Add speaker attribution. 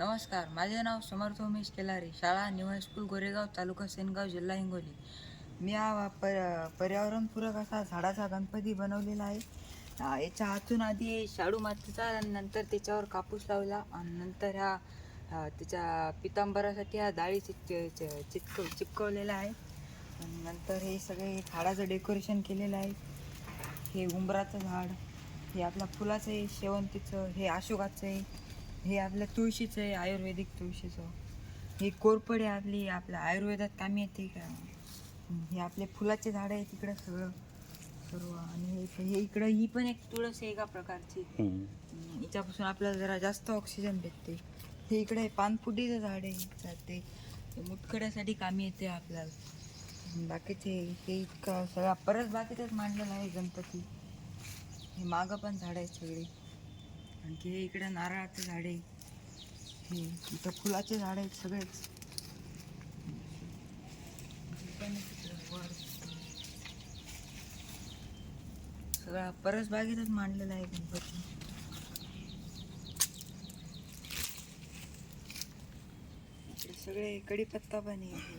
Speaker 1: नमस्कार माझे नाव समर्थ उमेश केलारे शाळा निवास स्कूल गोरेगाव तालुका सेनगाव जिल्हा हिंगोली. मी हा पर पर्यावरणपूरक असा झाडाचा गणपती बनवलेला आहे. याच्या हातून आधी शाडू मातीचा आणि नंतर त्याच्यावर कापूस लावला आणि नंतर ह्या त्याच्या पितांबरासाठी हा डाळी चिट चि- चिपकवलेला आहे. आणि नंतर हे सगळे झाडाचं डेकोरेशन केलेलं आहे. हे उंबराचं झाड हे आपल्या फुलाचं आहे शेवंतीचं हे अशोकाचं आहे. हे आपलं तुळशीचं आहे आयुर्वेदिक तुळशीचं. हे कोरपड आपली आपल्या आयुर्वेदात कामी येते का? हे आपले फुलाचे झाड आहे तिकडं सगळं. सर्व. आणि हे हे इकडं ही पण एक तुळस आहे एका प्रकारची. हिच्यापासून आपल्याला जरा जास्त ऑक्सिजन भेटते. हे इकडे पानफुटीचं झाड आहे ते ते मुतखड्यासाठी कामी येते आपल्याला. बाकीचे हे इतकं सगळा परत बाकीचंच मांडलेलं आहे गणपती. हे मागं पण झाड आहेत सगळे. आणखी हे इकडे नारळाचे झाडे हे इथं फुलाचे झाड आहेत सगळेच. पण सगळा परस बागेतच मांडलेला आहे गणपती. सगळे कडीपत्ता पण आहे.